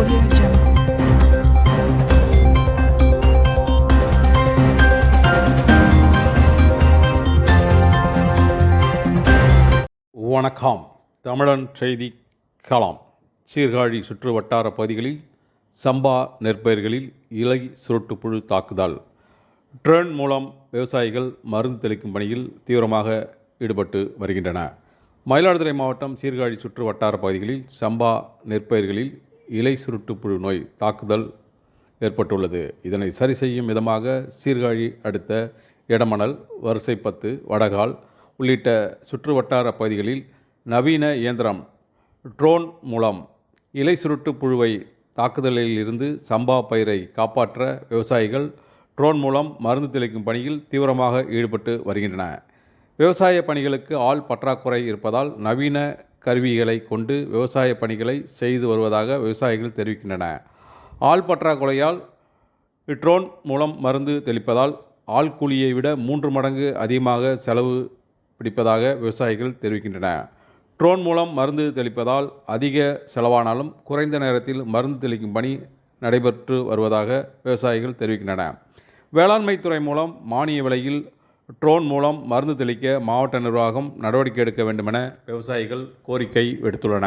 Audio Jungle. வணக்கம். தமிழன் செய்தி களம். சீர்காழி சுற்று வட்டார பகுதிகளில் சம்பா நெற்பயிர்களில் இலை சுருட்டுப்புழு தாக்குதல். ட்ரோன் மூலம் விவசாயிகள் மருந்து தெளிக்கும் பணியில் தீவிரமாக ஈடுபட்டு வருகின்றன. மயிலாடுதுறை மாவட்டம் சீர்காழி சுற்று வட்டார பகுதிகளில் சம்பா நெற்பயிர்களில் இலை சுருட்டுப்புழு நோய் தாக்குதல் ஏற்பட்டுள்ளது. இதனை சரி செய்யும் விதமாக சீர்காழி அடுத்த இடமணல் வரிசைப்பத்து வடகால் உள்ளிட்ட சுற்று வட்டார பகுதிகளில் நவீன இயந்திரம் ட்ரோன் மூலம் இலை சுருட்டு புழுவை தாக்குதலில் இருந்து சம்பா பயிரை காப்பாற்ற விவசாயிகள் ட்ரோன் மூலம் மருந்து தெளிக்கும் பணியில் தீவிரமாக ஈடுபட்டு வருகின்றன விவசாய பணிகளுக்கு ஆள் பற்றாக்குறை இருப்பதால் நவீன கருவிகளை கொண்டு விவசாய பணிகளை செய்து வருவதாக விவசாயிகள் தெரிவிக்கின்றன. ஆள் பற்றாக்குறையால் இட்ரோன் மூலம் மருந்து தெளிப்பதால் ஆள் கூலியை விட மூன்று மடங்கு அதிகமாக செலவு பிடிப்பதாக விவசாயிகள் தெரிவிக்கின்றன. ட்ரோன் மூலம் மருந்து தெளிப்பதால் அதிக செலவானாலும் குறைந்த நேரத்தில் மருந்து தெளிக்கும் பணி நடைபெற்று வருவதாக விவசாயிகள் தெரிவிக்கின்றன. வேளாண்மை துறை மூலம் மானிய விலையில் ட்ரோன் மூலம் மருந்து தெளிக்க மாவட்ட நிர்வாகம் நடவடிக்கை எடுக்க வேண்டுமென விவசாயிகள் கோரிக்கை விடுத்துள்ளன.